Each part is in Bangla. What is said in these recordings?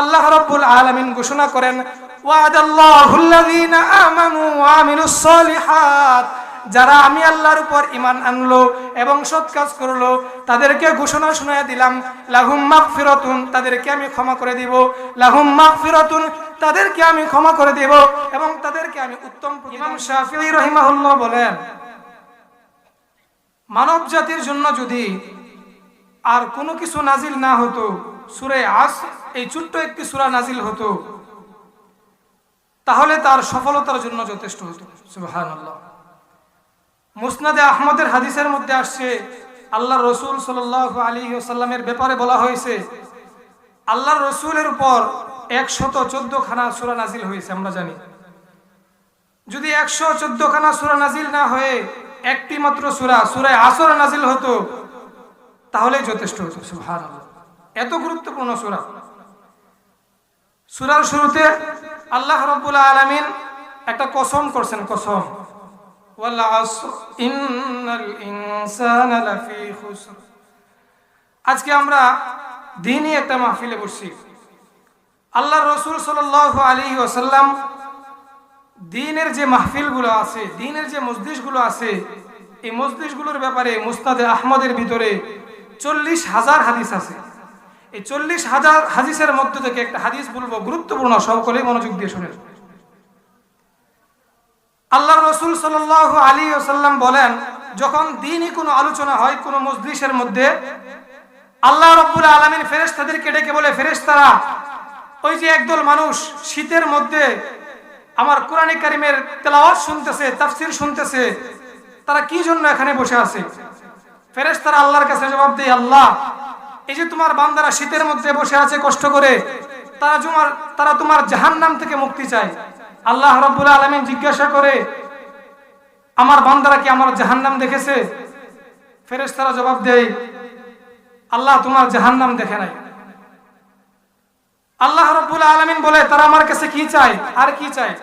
আল্লাহ রব্বুল আলামিন ঘোষণা করেন ওয়াদাল্লাহুল্লাযীনা আমানু ওয়া আমিলুস সলিহাত। যারা আমি আল্লাহর উপর ইমান আনলো এবং সৎ কাজ করল, তাদেরকে ঘোষণা শোনায় দিলাম, লাহুম মাগফিরাতুন, তাদেরকে আমি ক্ষমা করে দিব, লাহুম মাগফিরাতুন, তাদেরকে আমি ক্ষমা করে দেব এবং তাদেরকে আমি উত্তম ইমাম শাফিঈ রহিমাহুল্লাহ বলেন, মানব জাতির জন্য যদি আর কোনো কিছু নাজিল না হতো, সুরে আস এই ছোট্ট একটি সুরা নাজিল হতো, তাহলে তার সফলতার জন্য যথেষ্ট হতো। মুসনাদে আহমদের হাদিসের মধ্যে আসছে আল্লাহ রসুল সাল আলী সাল্লামের ব্যাপারে বলা হয়েছে আল্লাহ রসুলের উপর একশত চোদ্দ খানা সুরা নাজিল হয়েছে, আমরা জানি। যদি একশো চোদ্দ খানা সুরা নাজিল না হয়ে একটি মাত্র সুরা, সুরায় আসর নাজিল হতো তাহলে যথেষ্ট হতো সুহান এত গুরুত্বপূর্ণ সুরা। সুরার শুরুতে আল্লাহ রব্বুল্লাহ আলমিন একটা কসম করছেন, কসম। আজকে আমরা দিনই একটা মাহফিলে বসছি। আল্লাহ রসুল সাল আলী ওসাল্লাম দিনের যে মাহফিলগুলো আছে, দিনের যে মসজিদগুলো আছে, এই মসজিদগুলোর ব্যাপারে মুস্তাদে আহমদের ভিতরে চল্লিশ হাজার হাদিস আছে। এই চল্লিশ হাজার হাদিসের মধ্য থেকে একটা হাদিস বলব, গুরুত্বপূর্ণ সকলেই মনোযোগ দিয়ে শুনেন। আল্লাহ রসুল সাল আলী ওসাল্লাম বলেন, যখন দিনই কোনো আলোচনা হয়, কোনো মসজিদের মধ্যে, আল্লাহ রব্বুল আলমিন ফেরেস্তাদেরকে ডেকে বলে ফেরেস্তারা ওই যে একদল মানুষ শীতের মধ্যে আমার কোরআন কারিমের তেলাওয়াত শুনতেছে, তাফসির শুনতেছে, তারা কি জন্য এখানে বসে আছে? ফেরেস্তারা আল্লাহর কাছে জবাব দেয়, আল্লাহ এই যে তোমার বান্দারা শীতের মধ্যে বসে আছে কষ্ট করে, তারা তোমার তারা তোমার জাহান্নাম থেকে মুক্তি চায়। আল্লাহ রব্বুল আলমিন জিজ্ঞাসা করে, আমার বান্দারা কি আমার জাহান্নাম দেখেছে? ফেরেস তারা জবাব দেয়, আল্লাহ তোমার জাহান্নাম দেখে নাই। আল্লাহ রব্বুল আলমিন বলে, তারা আমার কাছে কি চায়? আর কি চায়?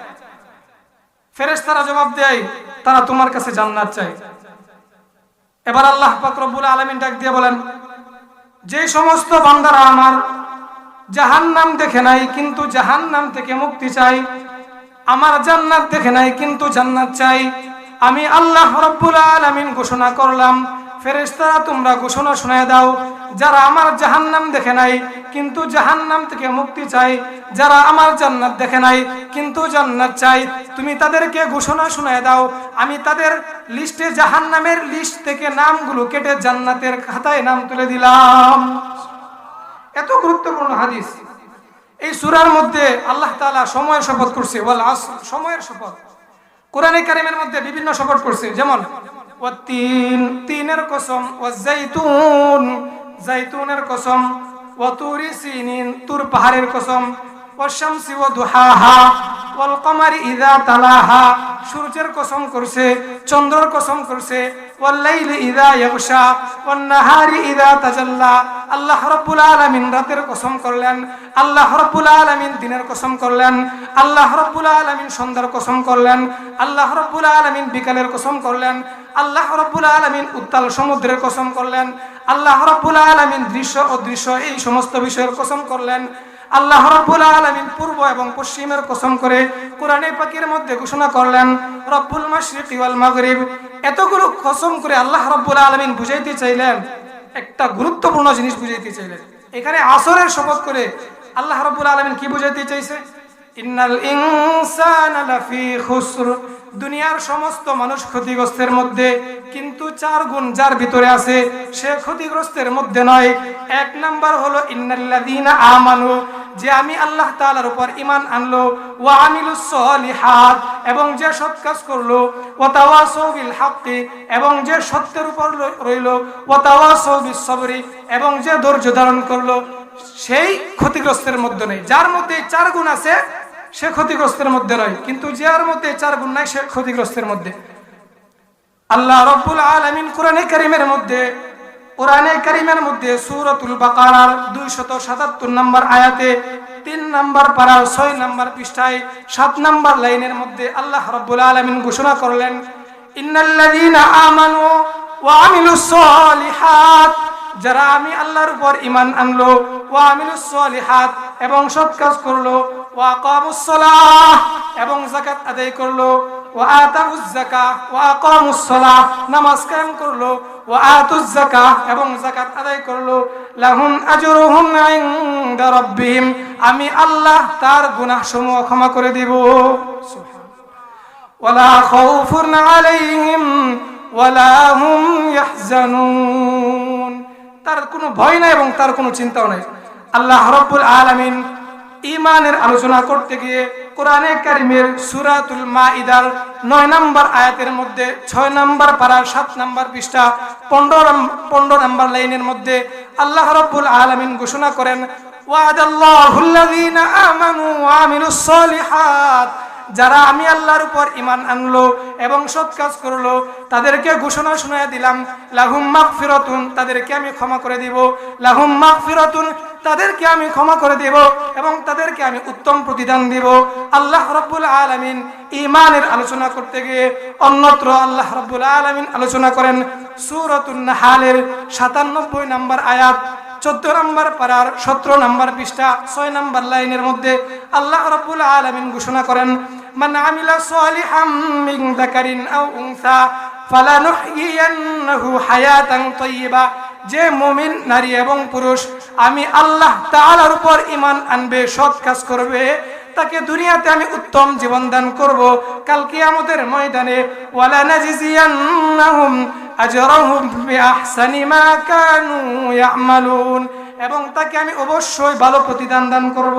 ফেরেস তারা জবাব দেয়, তারা তোমার কাছে জান্নাত চায়। এবার আল্লাহ পাক রব্বুল আলমিন ডাক দিয়ে বলেন যে সমস্ত বান্দারা আমার জাহান নাম দেখে নাই, কিন্তু জাহান নাম থেকে মুক্তি চাই। আমার জান্নাত দেখে নাই, কিন্তু জান্নাত চাই। আমি আল্লাহ রব্বুল আলমিন ঘোষণা করলাম ফেরেশতারা তোমরা ঘোষণা শোনায় দাও, যারা আমার জাহান্নাম দেখে নাই, কিন্তু জাহান্নাম থেকে মুক্তি চাই যারা আমার জান্নাত দেখে নাই, কিন্তু জান্নাত চাই তুমি তাদেরকে ঘোষণা শোনায় দাও, আমি তাদের লিস্টে জাহান্নামের লিস্ট থেকে নামগুলো কেটে জান্নাতের খাতায় নাম তুলে দিলাম। এত গুরুত্বপূর্ণ হাদিস। এই সুরার মধ্যে আল্লাহ তালা সময়ের শপথ করছে সময়ের শপথ। কোরআনে কারিমের মধ্যে বিভিন্ন শপথ করছে, যেমন ও তিন তিনের কসম ও জৈতুন জৈতুনের কসম ও তুরি সিনিন তুর পাহাড়ের কসম দুহাহা ওয়াল কমারি ইদা তালাহা সূর্যের কসম করছে, চন্দ্রর কসম করছে ইদা ইয়াগশা ওয়ান নাহারি ইদা তাজাল্লা আল্লাহ রাব্বুল আলামিন রাতের কসম করলেন, আল্লাহ রাব্বুল আলামিন দিনের কসম করলেন, আল্লাহ রাব্বুল আলামিন সন্ধ্যার কসম করলেন, আল্লাহ রাব্বুল আলামিন বিকালের কসম করলেন, আল্লাহ রাব্বুল আলামিন উত্তাল সমুদ্রের কসম করলেন, আল্লাহ রাব্বুল আলামিন দৃশ্য অদৃশ্য এই সমস্ত বিষয়ের কসম করলেন আল্লাহ রব্বুল আলামিন পূর্ব এবং পশ্চিমের কসম করে কোরআনে পাকের মধ্যে ঘোষণা করলেন, রব্বুল মাশরিক ওয়াল মাগরিব। এতগুলো কসম করে আল্লাহ রব্বুল আলামিন বুঝাইতে চাইলেন, একটা গুরুত্বপূর্ণ জিনিস বুঝাইতে চাইলেন। এখানে আসরের শপথ করে আল্লাহ রব্বুল আলামিন কি বুঝাইতে চাইছে? ইন্নাল ইনসানা লাফি খুসর। দুনিয়ার সমস্ত মানুষ ক্ষতিগ্রস্তের মধ্যে, কিন্তু চার গুণ যার ভিতরে আছে, সে ক্ষতিগ্রস্তের মধ্যে নয়। এক নাম্বার হলো, ইন্নাল্লাযীনা আমানু। যে আমি আল্লাহ তালার উপর ইমান আনলো, ওয়া সলিহাত, এবং যে সৎ কাজ করল, ওয়া তাওয়াসাউ বিল হাক্কি, এবং যে সত্যের উপর রইল, ওয়া তাওয়াসাউ বিস সবরি, এবং যে ধৈর্য ধারণ করল, সেই ক্ষতিগ্রস্তের মধ্যে নেই। যার মধ্যে চার গুণ আছে, সে ক্ষতিগ্রস্তের মধ্যে নয় কিন্তু যার মধ্যে চার গুণ নাই, সে ক্ষতিগ্রস্তের মধ্যে। আল্লাহ রব্বুল আলমিন কোরআনে কারিমের মধ্যে কোরআনে কারিমের মধ্যে সুরতুল বাকারার দুইশত সাতাত্তর নম্বর আয়াতে তিন নম্বর পাড়ার ছয় নম্বর পৃষ্ঠায় সাত নম্বর লাইনের মধ্যে আল্লাহ রব্বুল আলমিন ঘোষণা করলেন আমানু যারা আমি আল্লাহর উপর ইমান আনলো, ওয়া আমিলুস সলিহাত এবং সৎ কাজ করল, ওয়া আকামুস সালাহ এবং যাকাত আদায় করল, ওয়া আতাউজ যাকাহ ওয়া আকামুস সালাহ নামাজ কায়েম করল এবং যাকাত আদায় করল। আমি আল্লাহ তার গুনাহ সমূহ ক্ষমা করে দেব। আলাইহিম তার কোনো ভয় নাই এবং তার কোনো চিন্তাও নাই। আল্লাহ রাব্বুল আলামিন ইমানের আলোচনা করতে গিয়ে কোরআনে কারিমের সুরাতুল মাইদার নয় নম্বর আয়াতের মধ্যে, ছয় নম্বর পাড়ার সাত নম্বর পৃষ্ঠা, পনেরো পনেরো নম্বর লাইনের মধ্যে আল্লাহ রব্বুল আলমিন ঘোষণা করেন, ওয়াদাল্লাহুল্লাযীনা আমানু ওয়া আমিলুস সালিহাত। যারা আমি আল্লাহর উপর ইমান আনলো এবং সৎ কাজ করল, তাদেরকে ঘোষণা শোনায় দিলাম, লাহুম ফিরতুন তাদেরকে আমি ক্ষমা করে দিব। লাহুম ফিরতুন তাদেরকে আমি ক্ষমা করে দেব এবং তাদেরকে আমি উত্তম প্রতিদান দিব। আল্লাহ রাব্বুল আলামিন ইমানের আলোচনা করতে গিয়ে অন্যত্র আল্লাহ রাব্বুল আলামিন আলোচনা করেন সূরাতুন 97 নম্বর আয়াত, চোদ্দ নম্বর পাড়ার সতেরো নম্বর পৃষ্ঠা, ছয় নম্বর লাইনের মধ্যে আল্লাহ রব্বুল আলমিন ঘোষণা করেন মান আমিলা সালিহাম মিন যাকারিন আও উনসা ফালানুহইয়ান্নাহু হায়াতান তাইয়্যিবা যে মুমিন নারী এবং পুরুষ, আমি আল্লাহ তাআলার উপর ঈমান আনবে, সৎ কাজ করবে, তাকে দুনিয়াতে আমি উত্তম জীবন দান করব। কাল কিয়ামতের ময়দানে ওয়ালা এবং তাকে আমি অবশ্যই ভালো প্রতিদান দান করব।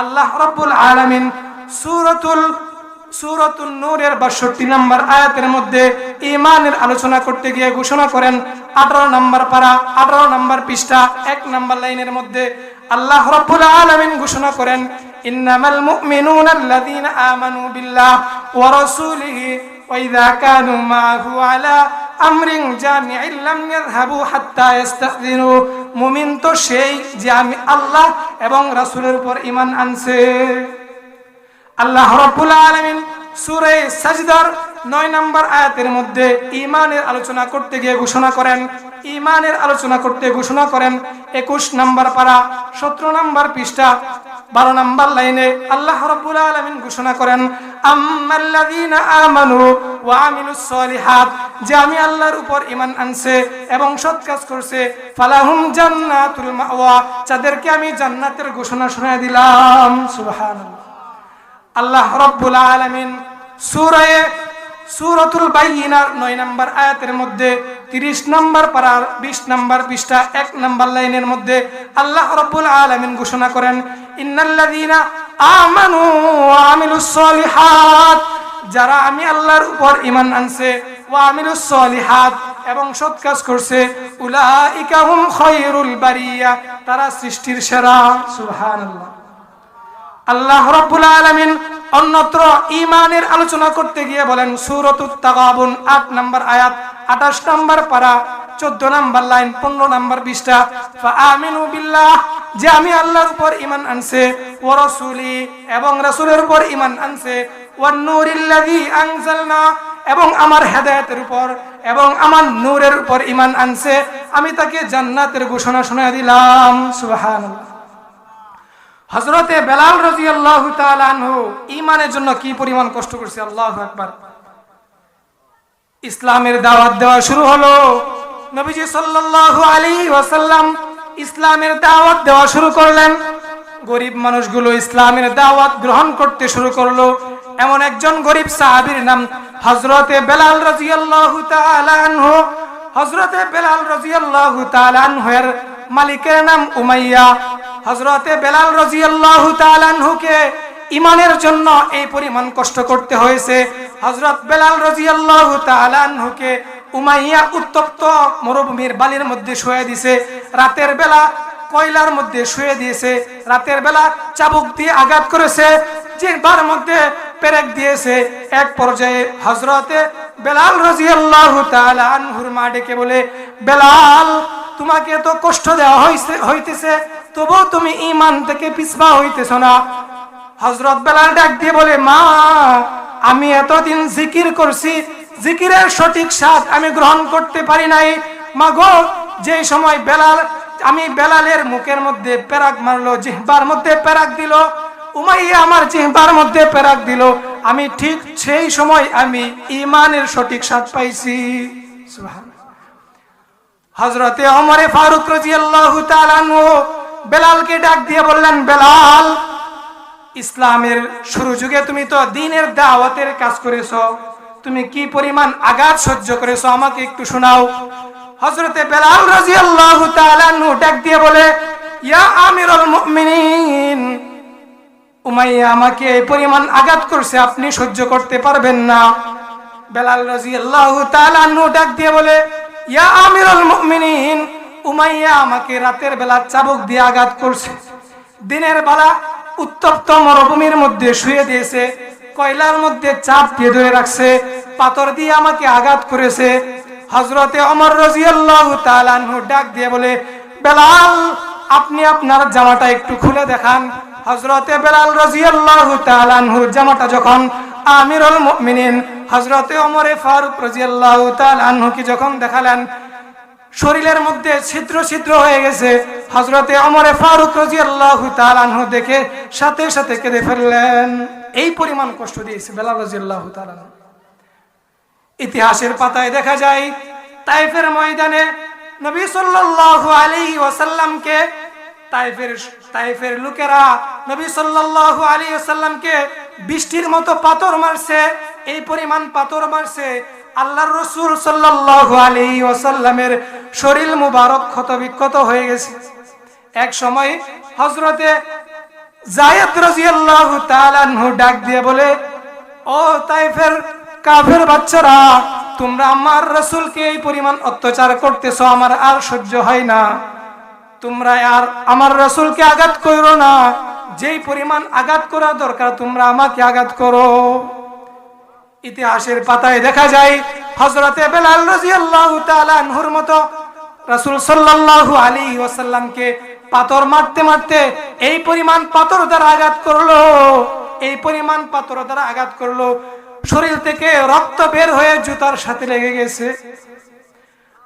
আল্লাহ রাব্বুল আলামিন সূরাতুল সুরতুল নূরের 62 নম্বর আয়াতের মধ্যে ইমানের আলোচনা করতে গিয়ে ঘোষণা করেন 18 নম্বর পারা 18 নম্বর পৃষ্ঠা, এক নম্বর লাইনের মধ্যে আল্লাহ রাব্বুল আলামিন ঘোষণা করেন, ইন্নামাল মুমিনুনা আল্লাযীনা আমানু বিল্লাহ ওয়া রাসূলিহি ওয়া ইযা কানু মা'হু আলা আমরিন জামি'in লাম ইয়াযহাবু হাত্তা ইস্তাযিনু মুমিন তো সেই যে আমি আল্লাহ এবং রাসূলের উপর ঈমান আনছে। আল্লাহ রাব্বুল আলামিন সূরা সাজদার 9 নম্বর আয়াতের মধ্যে ঈমানের আলোচনা করতে গিয়ে ঘোষণা করেন। ঈমানের আলোচনা করতে ঘোষণা করেন 21 নম্বর পারা 17 নম্বর পৃষ্ঠা 12 নম্বর লাইনে আল্লাহ রাব্বুল আলামিন ঘোষণা করেন আমানু ওয়া আমিলুস সলিহাত যে আমি আল্লাহর উপর ঈমান আনছে এবং সৎ কাজ করছে, ফালাহুম জান্নাতুল মাওয়া যাদেরকে আমি জান্নাতের ঘোষণা শোনায় দিলাম। সুবহানাল্লাহ। আল্লাহ রব্বুল আলামিন সূরায়ে, সূরাতুল বাইয়িনার 9 নম্বর আয়াতের মধ্যে 30 নম্বর পারার 20 নম্বর পৃষ্ঠা এক নম্বর লাইনের মধ্যে আল্লাহ রব্বুল আলামিন ঘোষণা করেন, ইন্নাল্লাযীনা আমানু ওয়া আমিলুস যারা আমি আল্লাহর উপর ঈমান আনছে, ওয়া আমিলুসলিহাত এবং সৎ কাজ করছে, উলাইকা হুম খায়রুল বারিয়া, তারা সৃষ্টির সেরা। সুবহানাল্লাহ। আল্লাহ রাব্বুল আলামিন অন্যত্র ঈমানের আলোচনা করতে গিয়ে বলেন, সূরাতুত তাগাবুন 8 নম্বর আয়াত 28 নম্বর পারা 14 নম্বর লাইন 15 নম্বর পৃষ্ঠা। ফাআমিনু বিল্লাহ, যে আমি আল্লাহর উপর ঈমান আনছে ওয়া রাসূলি, এবং রাসূলের উপর ঈমান আনছে, ওয়ান নূরিল্লাযী আনজালনা, এবং আমার হেদায়েতের উপর, এবং আমার নূরের উপর ঈমান আনছে, আমি তাকে জান্নাতের ঘোষণা শোনা দিলাম। সুবহানাল্লাহ। হজরতে বেলাল রাজি আল্লাহ ইমানের জন্য কি পরিমাণ কষ্ট করছে? আল্লাহ একবার ইসলামের দাওয়াত দেওয়া শুরু হলো। নবীজি সাল্লাল্লাহু আলাইহি ওয়াসাল্লাম ইসলামের দাওয়াত দেওয়া শুরু করলেন। গরিব মানুষগুলো ইসলামের দাওয়াত গ্রহণ করতে শুরু করল। এমন একজন গরিব সাহাবীর নাম হজরতে বেলাল তাআলা আনহু। হযরতে বেলাল তাআলা আনহুর মালিকের নাম উমাইয়া। হজরতে বেলাল রাজিয়াল্লাহু তাআলাহুকে ইমানের জন্য এই পরিমাণ কষ্ট করতে হয়েছে। হজরত বেলাল রাজিয়াল্লাহু তাআলাহুকে উমাইয়া উত্তপ্ত মরুভূমির বালির মধ্যে শুয়ে দিছে। রাতের বেলা কয়লার মধ্যে শুয়ে দিয়েছে। রাতের বেলা চাবুক দিয়ে আঘাত করেছে। জিহ্বার মধ্যে পেরেক দিয়েছে। এক পর্যায়ে হজরতে বেলাল রাজিয়াল্লাহু তাআলা আনহুর মা ডেকে বলে, বেলাল তোমাকে এত কষ্ট দেওয়া হইতেছে তবু তুমি ইমান থেকে পিছপা হইতেছ না। হজরত বেলাল ডাক দিয়ে বলে, মা, আমি এতদিন জিকির করছি, জিকিরের সঠিক স্বাদ আমি গ্রহণ করতে পারি নাই। মা গো যে সময় বেলাল, আমি বেলালের মুখের মধ্যে পেরাক মারলো, জিহ্বার মধ্যে পেরাক দিল, উমাইয়া আমার জিহ্বার মধ্যে পেরাক দিল, আমি ঠিক সেই সময় আমি ইমানের সঠিক স্বাদ পাইছি। সুবহানাল্লাহ। হজরতে অমরে ফারুক তাআলা আনহু বেলালকে ডাক দিয়ে বললেন, বেলাল, ইসলামের শুরু যুগে তুমি তো দিনের দাওয়াতের কাজ করেছ। তুমি কি পরিমাণ আঘাত সহ্য করেছ? আমাকে একটু শোনাও। হজরতে বেলাল তাআলা আনহু ডাক দিয়ে বলে, ইয়া আমিরুল মুমিনিন, উমাইয়া আমাকে এই পরিমাণ আঘাত করছে, আপনি সহ্য করতে পারবেন না। বেলাল তাআলা আনহু ডাক দিয়ে বলে ইয়া আমিরুল মুমিনিন, উমাইয়া আমাকে রাতের বেলা চাবুক দিয়ে আঘাত করছে। দিনের বেলা উত্তপ্ত মরুভূমির মধ্যে শুয়ে দিয়েছে, কয়লার মধ্যে চাপ দিয়ে ধরে রাখছে, পাথর দিয়ে আমাকে আঘাত করেছে। হজরতে অমর রাজিয়াল্লাহু তাআলা ডাক দিয়ে বলে, বেলাল, আপনি আপনার জামাটা একটু খুলে দেখান। হজরতে বেলাল রাজিয়াল্লাহু তাআলা আনহুর জামাটা যখন আমিরুল মুমিনিন হজরতে ওমরে ফারুক রাজিয়াল্লাহু তাআলা আনহুকে যখন দেখালেন, শরীরের মধ্যে ছিদ্র ছিদ্র হয়ে গেছে হজরতে অমরে ফারুক রাজিয়াল্লাহু আনহু দেখে সাথে সাথে কেঁদে ফেললেন এই পরিমাণ কষ্ট দিয়েছে বেলাল রাজিয়াল্লাহু তাআলা আনহু। ইতিহাসের পাতায় দেখা যায়, তাইফের ময়দানে নবী সাল্লাল্লাহু আলাইহি ওয়াসাল্লামকে তাইফের তাইফের লোকেরা নবী সাল্লাল্লাহু আলাইহি বৃষ্টির মতো পাথর মারছে, এই পরিমাণ পাথর মারছে। আল্লাহর রাসূল সাল্লাল্লাহু আলাইহি ওয়াসাল্লামের শরীর মুবারক ক্ষত বিক্ষত হয়ে গেছে। এক সময় হযরতে রাদিয়াল্লাহু তাআলা ডাক দিয়ে বলে, ও তাইফের কাফের বাচ্চারা, তোমরা আমার রাসূলকে এই পরিমাণ অত্যাচার করতেছো, আমার আর সহ্য হয় না। তোমরা আর আমার রাসূলকে আঘাত করো না। যেই পরিমাণ আঘাত করা দরকার, তোমরা আমাকে আঘাত করো। ইতিহাসের পাতায় দেখা যায়, হযরতে বেলাল মতো রাসূল সাল্লাল্লাহু আলাইহি ওয়াসাল্লামকে পাথর মারতে মারতে এই পরিমাণ পাথর দ্বারা আঘাত করল। এই পরিমাণ পাথর দ্বারা আঘাত করল। শরীর থেকে রক্ত বের হয়ে জুতার সাথে লেগে গেছে।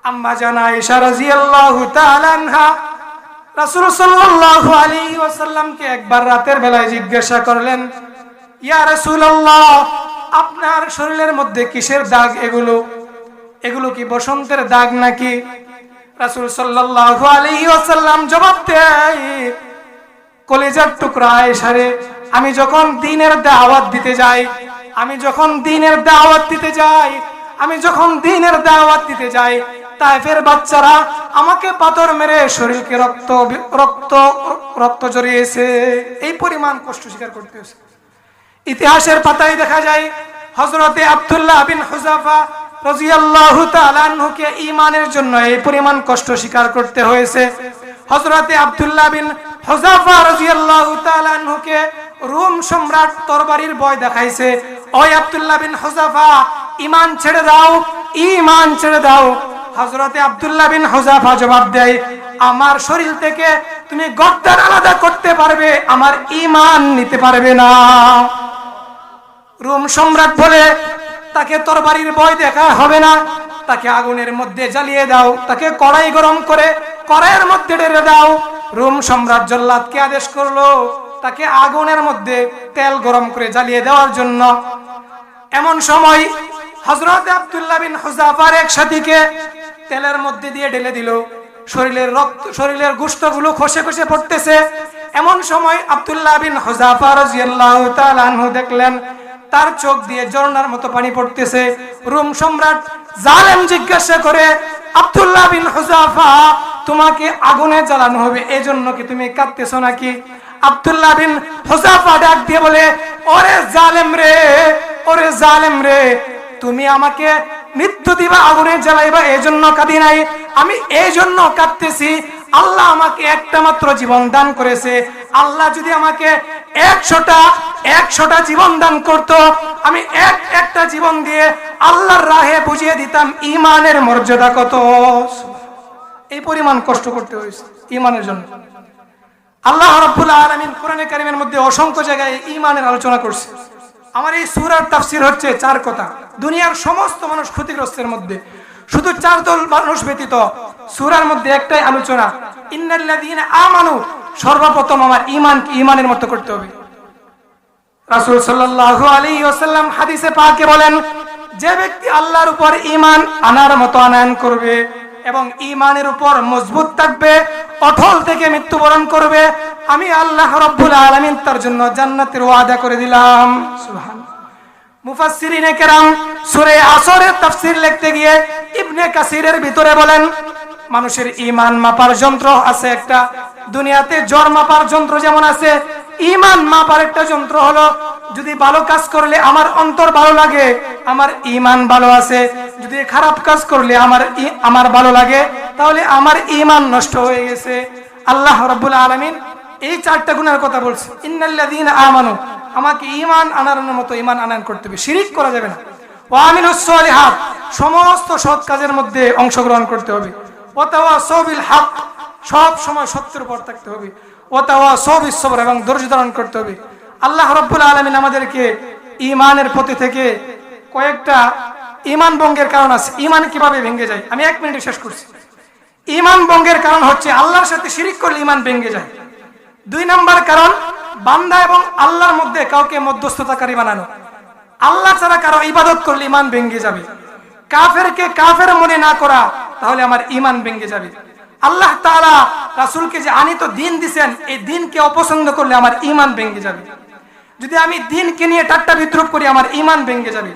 আম্মা জানা ঈশা রাদিয়াল্লাহু তাআলা আনহা একবার রাতের বেলায় জিজ্ঞাসা করলেন, ইয়া আপনার শরীরের মধ্যে কিসের দাগ এগুলো? এগুলো কি বসন্তের দাগ নাকি? রাসূল সাল্লাল্লাহু আলাইহি ওয়াসাল্লাম জবাব কলেজার টুকরা এসারে, আমি যখন দিনের দাওয়াত দিতে যাই, আমি যখন দিনের দাওয়াত দিতে যাই, আমি যখন দিনের দাওয়াত দিতে যাই তাইফের বাচ্চারা আমাকে পাথর মেরে শরীরকে রক্ত রক্ত রক্ত জড়িয়েছে। এই পরিমাণ কষ্ট স্বীকার করতে হয়েছে। ইতিহাসের পাতায় দেখা যায় হজরতে আব্দুল্লাহ বিন হুজাফা ঈমানের জন্য এই পরিমাণ কষ্ট স্বীকার করতে হয়েছে। হজরতে আব্দুল্লাহ বিন হুজাফা রাদিয়াল্লাহু তাআলা আনহুকে রোম সম্রাট তরবারির ভয় দেখাইছে। ওই আব্দুল্লাহ বিন হুজাফা ঈমান ছেড়ে দাও, ঈমান ছেড়ে দাও। হজরতে আব্দুল্লাহ বিন হুজাফা জবাব দেয়, আমার শরীর থেকে তুমি গর্দান আলাদা করতে পারবে, আমার ইমান নিতে পারবে না। রোম সম্রাট বলে, তাকে তরবারির ভয় দেখা হবে না। তাকে আগুনের মধ্যে জ্বালিয়ে দাও, তাকে কড়াই গরম করে কড়াইয়ের মধ্যে ঢেলে দাও। রোম সম্রাট জল্লাদকে আদেশ করল, তাকে আগুনের মধ্যে তেল গরম করে জ্বালিয়ে দেওয়ার জন্য। এমন সময় হজরত আব্দুল্লাহ বিন হুজাফার এক সাথীকে তেলের মধ্যে দিয়ে ঢেলে দিল। শরীরের রক্ত, শরীরের গুস্তগুলো খসে খসে পড়তেছে। এমন সময় আব্দুল্লাহ বিন হুজাফা দেখলেন, তার চোখ দিয়ে ঝর্ণার মতো পানি পড়তেছে। রোম সম্রাট জালেম জিজ্ঞাসা করে, আবদুল্লাহ বিন হুজাফা, তোমাকে আগুনে জ্বালানো হবে, এজন্য কি তুমি কাঁদতেছো নাকি? আব্দুল্লাহ বিন হুজাফা ডাক দিয়ে বলে, ওরে জালেম রে, ওরে জালেম রে, তুমি আমাকে মৃত্যু দিবা, আগুনে জ্বালাইবা এই জন্য কাঁদি নাই। আমি এই জন্য কাঁদতেছি, আল্লাহ আমাকে একটা মাত্র জীবন দান করেছে। আল্লাহ যদি আমাকে একশোটা একশোটা জীবন দান করত, আমি এক একটা জীবন দিয়ে আল্লাহর রাহে বুঝিয়ে দিতাম, ইমানের মর্যাদা কত? এই পরিমাণ কষ্ট করতে হয়েছে, ইমানের জন্য। আল্লাহ রাব্বুল আলামিন কোরআনে কারিমের মধ্যে অসংখ্য জায়গায় ঈমানের আলোচনা করছে। আমার এই সূরার তাফসীর হচ্ছে চার কথা। দুনিয়ার সমস্ত মানুষ ক্ষতিগ্রস্তের মধ্যে। শুধু চার দল মানুষ ব্যতীত সূরার মধ্যে একটাই আলোচনা, ইন্নাল্লাযীনা আমানু সর্বপ্রথম আমার ঈমান ঈমানের মতো করতে হবে। হাদিসে পাকে বলেন, যে ব্যক্তি আল্লাহর উপর ঈমান আনার মতো আনয়ন করবে এবং ঈমানের উপর মজবুত থাকবে, অটল থেকে মৃত্যুবরণ করবে আমি আল্লাহ রাব্বুল আলামিন তার জন্য জান্নাতের ওয়াদা করে দিলাম। সূরা লিখতে গিয়ে ইবনে ভিতরে বলেন, মানুষের ঈমান মাপার যন্ত্র আছে একটা, দুনিয়াতে জ্বর মাপার যন্ত্র যেমন আছে, ঈমান মাপার একটা যন্ত্র হলো, যদি ভালো কাজ করলে আমার অন্তর ভালো লাগে, আমার ইমান ভালো আছে, যদি খারাপ কাজ করলে আমার আমার ভালো লাগে, তাহলে আমার ইমান নষ্ট হয়ে গেছে। আল্লাহ রাব্বুল আলামিন এই চারটা গুণের কথা বলছে। ইন্নাল্লাযীনা আমানু, আমাকে ঈমান আনার মতো ইমান আনায়ন করতে হবে, শিরিক করা যাবে না। ওয়া আমিলুস সালিহাত, সমস্ত সৎ কাজের মধ্যে অংশগ্রহণ করতে হবে। ওয়া তাওয়াসাউ বিল হক, সব সময় সত্যের উপর থাকতে হবে। ও তাওয়া সব সবর এবং ধৈর্য ধারণ করতে হবে। আল্লাহ রব্বুল আলমিন আমাদেরকে ইমানের প্রতি থেকে কয়েকটা ইমান ভঙ্গের কারণ আছে। ইমান কীভাবে ভেঙে যায়? আমি এক মিনিটে শেষ করছি। ইমান ভঙ্গের কারণ হচ্ছে আল্লাহর সাথে শিরিক করলে ইমান ভেঙে যায়। দুই নাম্বার কারণ, বান্দা এবং আল্লাহর মধ্যে কাউকে মধ্যস্থতাকারী বানানো। আল্লাহ ছাড়া কারও ইবাদত করলে ইমান ভেঙে যাবে। কাফেরকে কাফের মনে না করা, তাহলে আমার ইমান ভেঙে যাবে। আল্লাহ তাআলা রাসূলকে যে আনিত দিন দিছেন, এই দিনকে অপছন্দ করলে আমার ইমান ভেঙ্গে যাবে। যদি আমি দিনকে নিয়ে ঠাট্টা বিদ্রুপ করি, আমার ইমান ভেঙ্গে যাবে।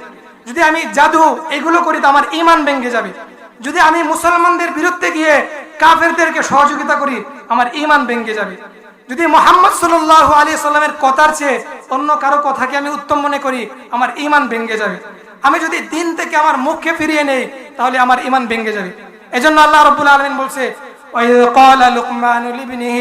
যদি আমি জাদু এগুলো করি, তো আমার ইমান ভেঙে যাবে। যদি আমি মুসলমানদের বিরুদ্ধে গিয়ে কাফেরদেরকে সহযোগিতা করি, আমার ইমান ভেঙে যাবে। যদি মোহাম্মদ সাল্লাহ আলী সাল্লামের কথার চেয়ে অন্য কারো কথাকে আমি উত্তম মনে করি আমার ইমান ভেঙে যাবে আমি যদি দিন থেকে আমার মুখকে ফিরিয়ে নেই তাহলে আমার ইমান ভেঙে যাবে এজন্য আল্লাহ রব্বুল আলমিন বলছে وإذ قال لقمان لابنه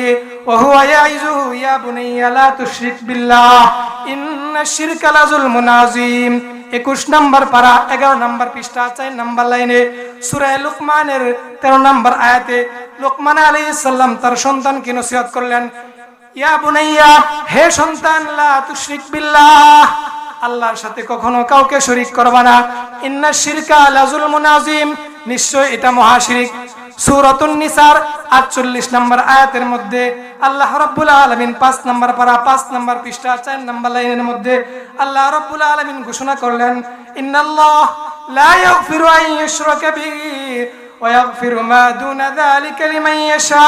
وهو يعظه يا بني لا تشرك بالله إن الشرك لظلم عظيم একুশ নম্বর পারা এগারো নম্বর পৃষ্ঠা চার নম্বর লাইনে সুরায় লুকমানের তেরো নম্বর আয়াতে লুকমান আলী সাল্লাম তার সন্তানকে নসিহত করলেন সন্তান, লা আল্লাহর সাথে কখনো কাউকে শরিক করবা ইন্না শিরকা লাজুল মুনাজিম নিশ্চয় এটা মহাশিরিক। সূরাতুন নিসার 48 নম্বর আয়াতের মধ্যে আল্লাহ রাব্বুল আলামিন পাঁচ নম্বর পারা 5 নম্বর পৃষ্ঠা, চার নম্বর লাইনের মধ্যে আল্লাহ রাব্বুল আলামিন ঘোষণা করলেন, ইন্নাল্লাহ লা ইয়াগফিরু আন ইউশরাকা বিহি ওয়া ইয়াগফিরু মা দুনা যালিকা লিমান ইয়াশা।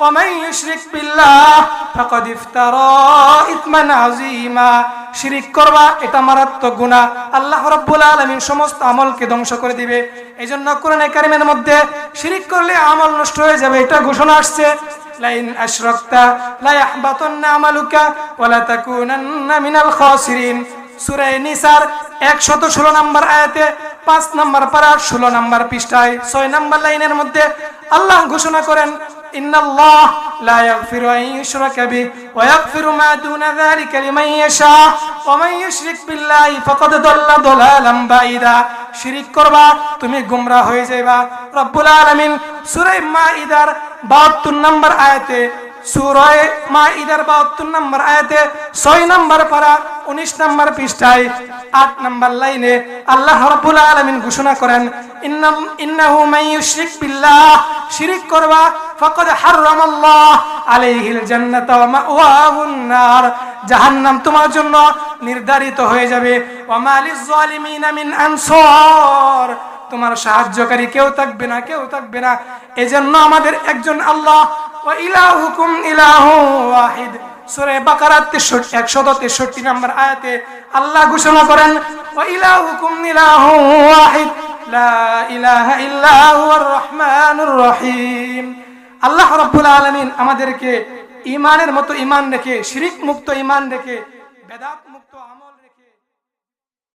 ومن يشرك بالله فقد افترى إثما عظيما শিরিক করবা এটা মারাত্মক গুনাহ আল্লাহ রাব্বুল আলামিন সমস্ত আমলকে ধ্বংস করে দিবে এজন্য কোরআনে কারিমের মধ্যে শিরিক করলে আমল নষ্ট হয়ে যাবে এটা ঘোষণা আসছে লাইন আশরাকতা লা ইয়াহবাতান্না আমালুকা ওয়া লা তাকুনান্না মিনাল খাসিরিন সূরা নিসার 116 নম্বর আয়াতে 5 নম্বর পারা 16 নম্বর পৃষ্ঠায় 6 নম্বর লাইনের মধ্যে আল্লাহ ঘোষণা করেন ইন্নাল্লাহ লা لا يغفر أن يشرك ওয়া ويغفر ما دون ذلك لمن يشاء ومن يشرك بالله فقد ضل ضلالا بعيدا শিরিক করবা তুমি গুমরাহ হয়ে যাইবা রব্বুল আলামিন সূরা মাইদার 72 নম্বর আয়াতে সুরায় মাইদার 72 নম্বর আয়াতে 6 নম্বর পারা 19 নম্বর পৃষ্ঠায় 8 নম্বর লাইনে আল্লাহ রাব্বুল আলামিন ঘোষণা করেন ইন্নাহু বিল্লাহ, শিরিক করবা, ফাকাদ হারামাল্লাহ আলাইহিল জান্নাতা ওয়া মাওয়াহুন নার। জাহান্নাম তোমার জন্য নির্ধারিত হয়ে যাবে। তোমার সাহায্যকারী কেউ থাকবে না, কেউ থাকবে না। এজন্য আমাদের একজন আল্লাহ ইলাহুকুম ইলাহু ওয়াহিদ। সূরা বাকারা 63 163 নম্বর আয়াতে আল্লাহ ঘোষণা করেন ওয়াহিদ। লা রহিম। আল্লাহ আমাদেরকে ঈমানের মতো ইমান রেখে, শিরিক মুক্ত ঈমান রেখে, বেদাত